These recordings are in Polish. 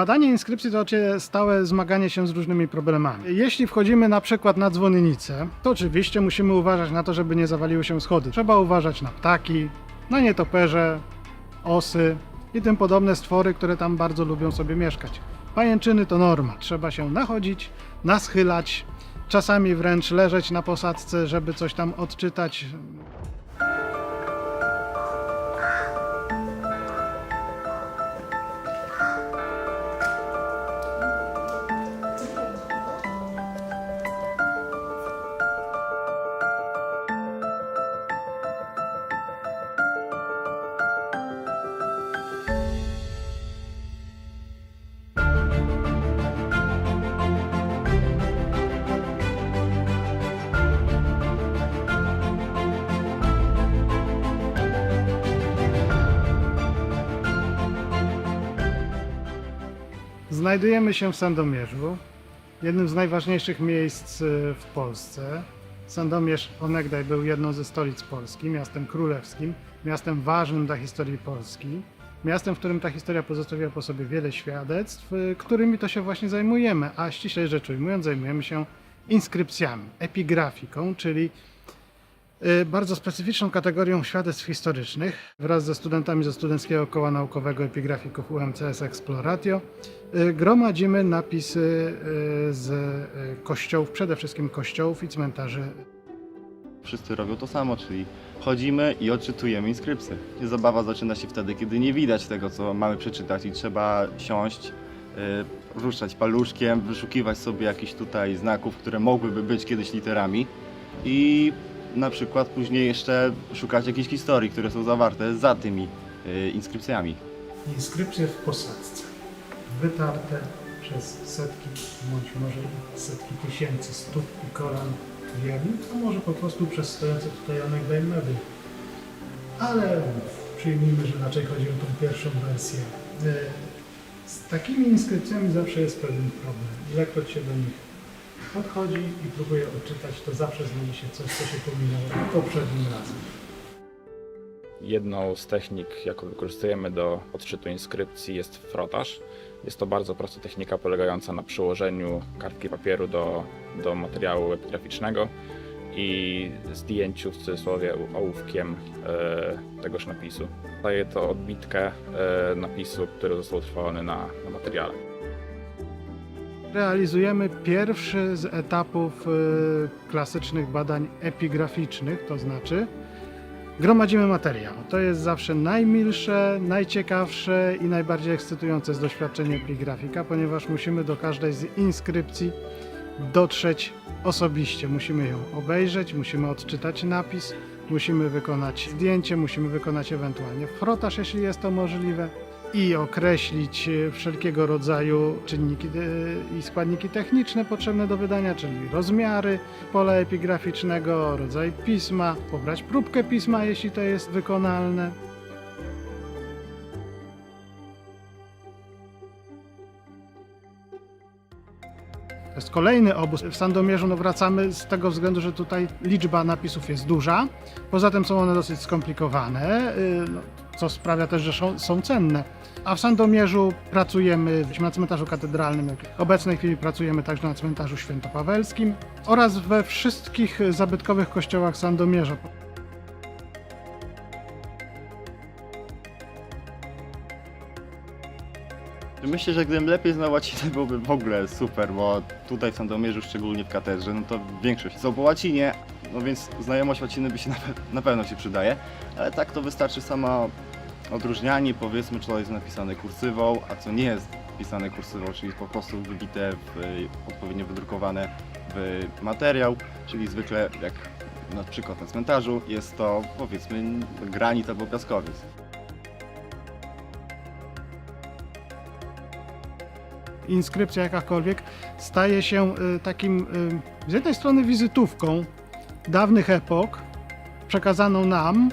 Badanie inskrypcji to oczywiście stałe zmaganie się z różnymi problemami. Jeśli wchodzimy na przykład na dzwonnicę, to oczywiście musimy uważać na to, żeby nie zawaliły się schody. Trzeba uważać na ptaki, na nietoperze, osy i tym podobne stwory, które tam bardzo lubią sobie mieszkać. Pajęczyny to norma. Trzeba się nachodzić, naschylać, czasami wręcz leżeć na posadzce, żeby coś tam odczytać. Znajdujemy się w Sandomierzu, jednym z najważniejszych miejsc y, w Polsce. Sandomierz onegdaj był jedną ze stolic Polski, miastem królewskim, miastem ważnym dla historii Polski, miastem, w którym ta historia pozostawiła po sobie wiele świadectw, y, którymi to się właśnie zajmujemy, a ściślej rzecz ujmując, zajmujemy się inskrypcjami, epigrafiką, czyli bardzo specyficzną kategorią świadectw historycznych. Wraz ze studentami ze Studenckiego Koła Naukowego Epigrafików UMCS Exploratio y, gromadzimy napisy y, z y, kościołów, przede wszystkim kościołów i cmentarzy. Wszyscy robią to samo, czyli chodzimy i odczytujemy inskrypcje. Zabawa zaczyna się wtedy, kiedy nie widać tego, co mamy przeczytać i trzeba siąść, y, ruszać paluszkiem, wyszukiwać sobie jakichś tutaj znaków, które mogłyby być kiedyś literami i na przykład później jeszcze szukać jakichś historii, które są zawarte za tymi y, inskrypcjami. Inskrypcje w posadzce, wytarte przez setki, bądź może setki tysięcy stóp i kolan wieli, a może po prostu przez stojące tutaj onegdaj meby. Ale przyjmijmy, że raczej chodzi o tą pierwszą wersję. E, Z takimi inskrypcjami zawsze jest pewien problem. Ktoś się do nich podchodzi i próbuje odczytać, to zawsze znajdzie się coś, co się pominęło poprzednim razem. Jedną z technik, jaką wykorzystujemy do odczytu inskrypcji jest frotaż. Jest to bardzo prosta technika polegająca na przyłożeniu kartki papieru do, do materiału epigraficznego i zdjęciu w cudzysłowie ołówkiem e, tegoż napisu. Daje to odbitkę e, napisu, który został utrwalony na, na materiale. Realizujemy pierwszy z etapów y, klasycznych badań epigraficznych, to znaczy gromadzimy materiał. To jest zawsze najmilsze, najciekawsze i najbardziej ekscytujące z doświadczeń epigrafika, ponieważ musimy do każdej z inskrypcji dotrzeć osobiście. Musimy ją obejrzeć, musimy odczytać napis, musimy wykonać zdjęcie, musimy wykonać ewentualnie frotaż, jeśli jest to możliwe i określić e, wszelkiego rodzaju czynniki e, i składniki techniczne potrzebne do wydania, czyli rozmiary pola epigraficznego, rodzaj pisma, pobrać próbkę pisma, jeśli to jest wykonalne. Kolejny obóz. W Sandomierzu no wracamy z tego względu, że tutaj liczba napisów jest duża. Poza tym są one dosyć skomplikowane, y, no, co sprawia też, że są, cenne. A w Sandomierzu pracujemy na cmentarzu katedralnym. W obecnej chwili pracujemy także na cmentarzu świętopawelskim oraz we wszystkich zabytkowych kościołach Sandomierza. Myślę, że gdybym lepiej znał łacinę, byłoby w ogóle super, bo tutaj w Sandomierzu, szczególnie w katedrze, no to większość są po łacinie, no więc znajomość łaciny by się na, pe- na pewno się przydaje, ale tak to wystarczy sama odróżnianie, powiedzmy, to jest napisane kursywą, a co nie jest pisane kursywą, czyli po prostu wybite, w, odpowiednio wydrukowane w materiał, czyli zwykle jak na przykład na cmentarzu jest to powiedzmy granit albo piaskowiec. Inskrypcja jakakolwiek staje się y, takim y, z jednej strony wizytówką dawnych epok, przekazaną nam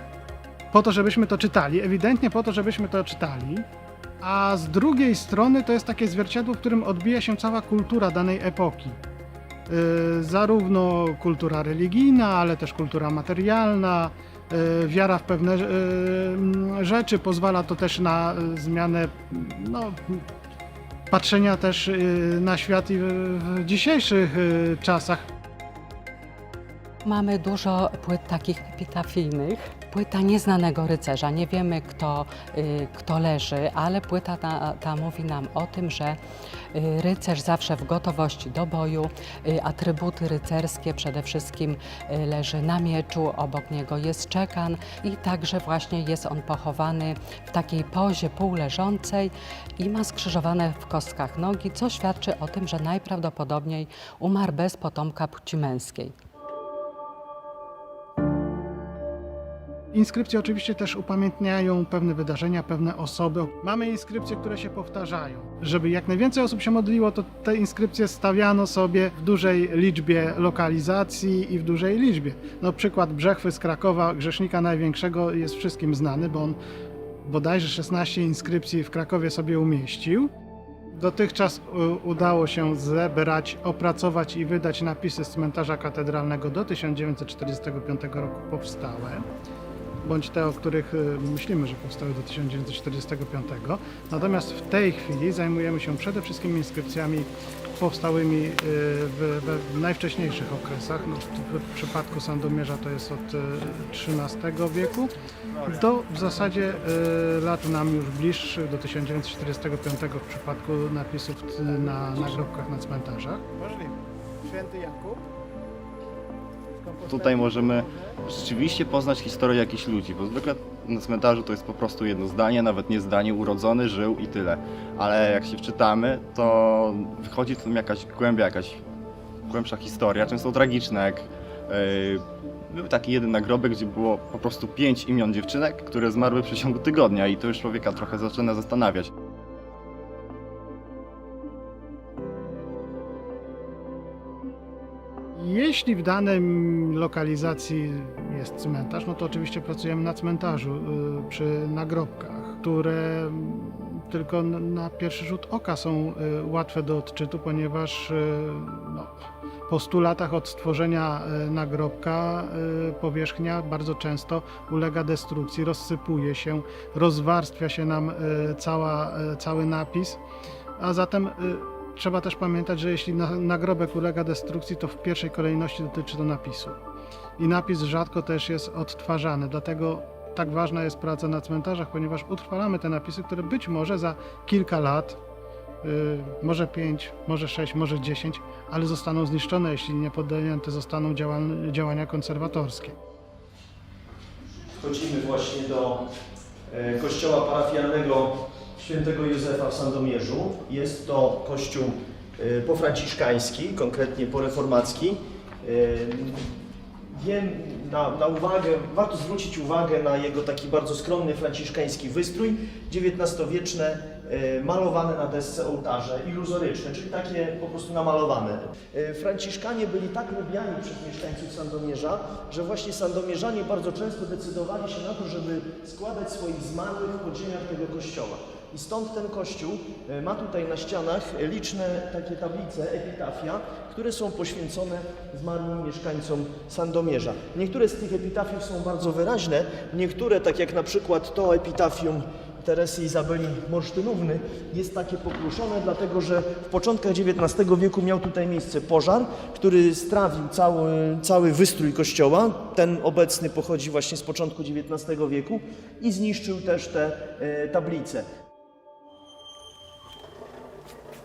po to, żebyśmy to czytali, ewidentnie po to, żebyśmy to czytali, a z drugiej strony to jest takie zwierciadło, w którym odbija się cała kultura danej epoki. Y, zarówno kultura religijna, ale też kultura materialna, y, wiara w pewne y, mm, rzeczy, pozwala to też na zmianę no, patrzenia też y, na świat i w, dzisiejszych y, czasach. Mamy dużo płyt takich epitafijnych. Płyta nieznanego rycerza, nie wiemy kto, y, kto leży, ale płyta ta, ta mówi nam o tym, że y, rycerz zawsze w gotowości do boju, y, atrybuty rycerskie przede wszystkim leży na mieczu, obok niego jest czekan i także właśnie jest on pochowany w takiej pozie półleżącej i ma skrzyżowane w kostkach nogi, co świadczy o tym, że najprawdopodobniej umarł bez potomka płci męskiej. Inskrypcje oczywiście też upamiętniają pewne wydarzenia, pewne osoby. Mamy inskrypcje, które się powtarzają. Żeby jak najwięcej osób się modliło, to te inskrypcje stawiano sobie w dużej liczbie lokalizacji i w dużej liczbie. No przykład Brzechwy z Krakowa, Grzesznika Największego jest wszystkim znany, bo on bodajże 16 inskrypcji w Krakowie sobie umieścił. Dotychczas u- udało się zebrać, opracować i wydać napisy z cmentarza katedralnego do 1945 roku powstałe bądź te, o których y, myślimy, że powstały do 1945. Natomiast w tej chwili zajmujemy się przede wszystkim inskrypcjami powstałymi y, w, w najwcześniejszych okresach. No, w, przypadku Sandomierza to jest od y, XIII wieku do w zasadzie y, lat nam już bliższych, do 1945 w przypadku napisów na nagrobkach na cmentarzach. Możliwe. Święty Jakub. Tutaj możemy rzeczywiście poznać historię jakichś ludzi, bo zwykle na cmentarzu to jest po prostu jedno zdanie, nawet nie zdanie, urodzony, żył i tyle. Ale jak się wczytamy, to wychodzi tam jakaś głębia, jakaś głębsza historia, często tragiczna, jak yy, był taki jeden nagrobek, gdzie było po prostu pięć imion dziewczynek, które zmarły w przeciągu tygodnia i to już człowieka trochę zaczyna zastanawiać. Jeśli w danym lokalizacji jest cmentarz, no to oczywiście pracujemy na cmentarzu y, przy nagrobkach, które tylko na pierwszy rzut oka są y, łatwe do odczytu, ponieważ y, no, po 100 latach od stworzenia nagrobka powierzchnia bardzo często ulega destrukcji, rozsypuje się, rozwarstwia się nam cała, cały napis, a zatem trzeba też pamiętać, że jeśli na- nagrobek ulega destrukcji, to w pierwszej kolejności dotyczy to napisu. I napis rzadko też jest odtwarzany, dlatego tak ważna jest praca na cmentarzach, ponieważ utrwalamy te napisy, które być może za kilka lat, y, może 5, może 6, może 10, ale zostaną zniszczone, jeśli nie podjęte zostaną działan- działania konserwatorskie. Wchodzimy właśnie do e, kościoła parafialnego świętego Józefa w Sandomierzu. Jest to kościół e, pofranciszkański, konkretnie poreformacki. E, Wiem, na, na uwagę, warto zwrócić uwagę na jego taki bardzo skromny franciszkański wystrój, XIX-wieczne, e, malowane na desce ołtarze, iluzoryczne, czyli takie po prostu namalowane. Franciszkanie byli tak lubiani przez mieszkańców Sandomierza, że właśnie sandomierzanie bardzo często decydowali się na to, żeby składać swoich zmarłych w podziemiach tego kościoła. I stąd ten kościół e, ma tutaj na ścianach liczne takie tablice, epitafia, które są poświęcone zmarłym mieszkańcom Sandomierza. Niektóre z tych epitafiów są bardzo wyraźne, niektóre, tak jak na przykład to epitafium Teresy Izabeli Morsztynówny, jest takie pokruszone, dlatego że w początkach XIX wieku miał tutaj miejsce pożar, który strawił cały, cały wystrój kościoła. Ten obecny pochodzi właśnie z początku XIX wieku i zniszczył też te e, tablice.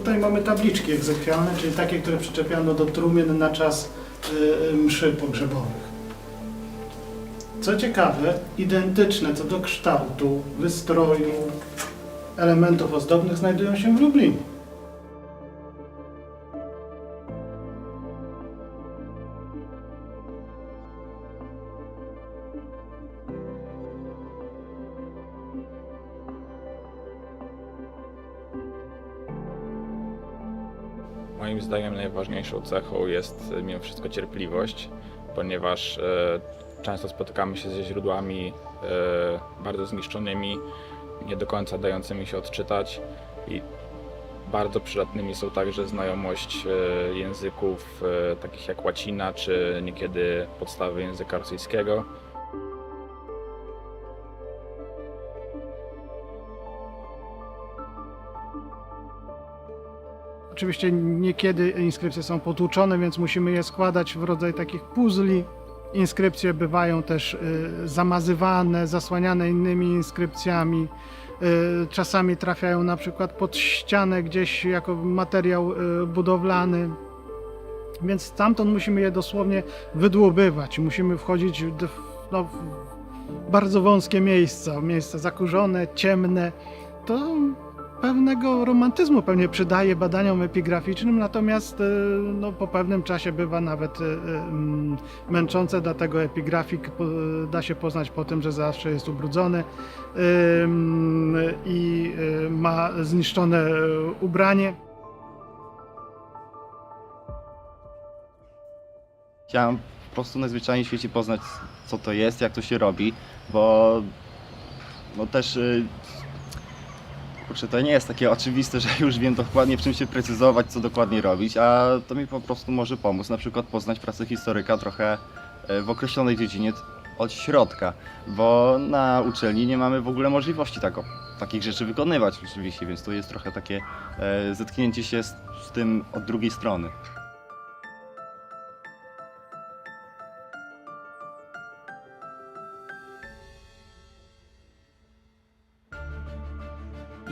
tutaj mamy tabliczki egzekwialne, czyli takie, które przyczepiano do trumien na czas y, mszy pogrzebowych. Co ciekawe, identyczne co do kształtu, wystroju, elementów ozdobnych znajdują się w Lublinie. Najważniejszą cechą jest e, mimo wszystko cierpliwość, ponieważ e, często spotykamy się ze źródłami e, bardzo zniszczonymi, nie do końca dającymi się odczytać i bardzo przydatnymi są także znajomość języków takich jak łacina, czy niekiedy podstawy języka rosyjskiego. Oczywiście niekiedy inskrypcje są potłuczone, więc musimy je składać w rodzaj takich puzli. Inskrypcje bywają też y, zamazywane, zasłaniane innymi inskrypcjami. Y, czasami trafiają na przykład pod ścianę gdzieś jako materiał y, budowlany. Więc stamtąd musimy je dosłownie wydłubywać. Musimy wchodzić w, no, w bardzo wąskie miejsca, miejsca zakurzone, ciemne. To pewnego romantyzmu pewnie przydaje badaniom epigraficznym, natomiast y, no, po pewnym czasie bywa nawet y, mm, męczące, dlatego epigrafik da się poznać po tym, że zawsze jest ubrudzony i ma zniszczone ubranie. Chciałem po prostu najzwyczajniej w świecie poznać, co to jest, jak to się robi, bo no też kurczę, to nie jest takie oczywiste, że już wiem dokładnie w czym się precyzować, co dokładnie robić, a to mi po prostu może pomóc, na przykład poznać pracę historyka trochę y, w określonej dziedzinie od środka, bo na uczelni nie mamy w ogóle możliwości takich rzeczy wykonywać oczywiście, więc to jest trochę takie e, zetknięcie się z, z tym od drugiej strony.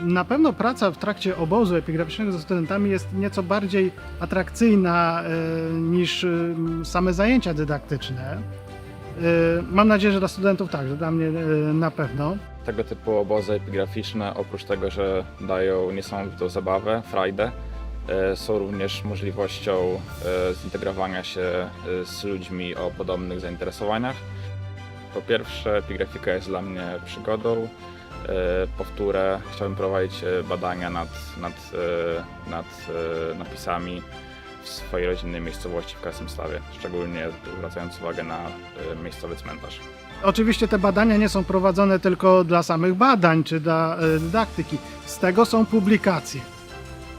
Na pewno praca w trakcie obozu epigraficznego ze studentami jest nieco bardziej atrakcyjna e, niż e, same zajęcia dydaktyczne. E, Mam nadzieję, że dla studentów także, dla mnie na pewno. Tego typu obozy epigraficzne, oprócz tego, że dają niesamowitą zabawę, frajdę, są również możliwością zintegrowania się z ludźmi o podobnych zainteresowaniach. Po pierwsze, epigrafika jest dla mnie przygodą. E, Po wtóre, chciałbym prowadzić e, badania nad, nad, e, nad napisami w swojej rodzinnej miejscowości w Krasnymstawie, szczególnie zwracając uwagę na miejscowy cmentarz. Oczywiście te badania nie są prowadzone tylko dla samych badań czy dla dydaktyki. Z tego są publikacje.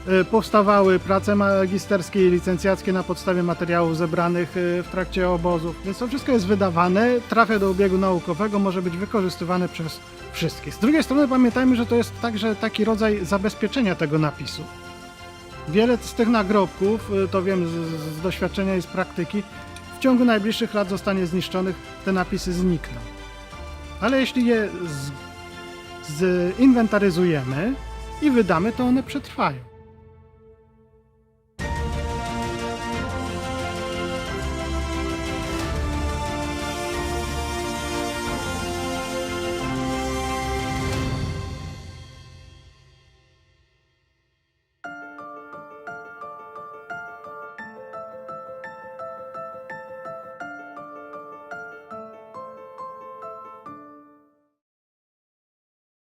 E, Powstawały prace magisterskie i licencjackie na podstawie materiałów zebranych e, w trakcie obozów, więc to wszystko jest wydawane, trafia do obiegu naukowego, może być wykorzystywane przez wszystkich. Z drugiej strony pamiętajmy, że to jest także taki rodzaj zabezpieczenia tego napisu. Wiele z tych nagrobków, y, to wiem z, z- doświadczenia i z praktyki, w ciągu najbliższych lat zostanie zniszczonych, te napisy znikną. Ale jeśli je zinwentaryzujemy i wydamy, to one przetrwają.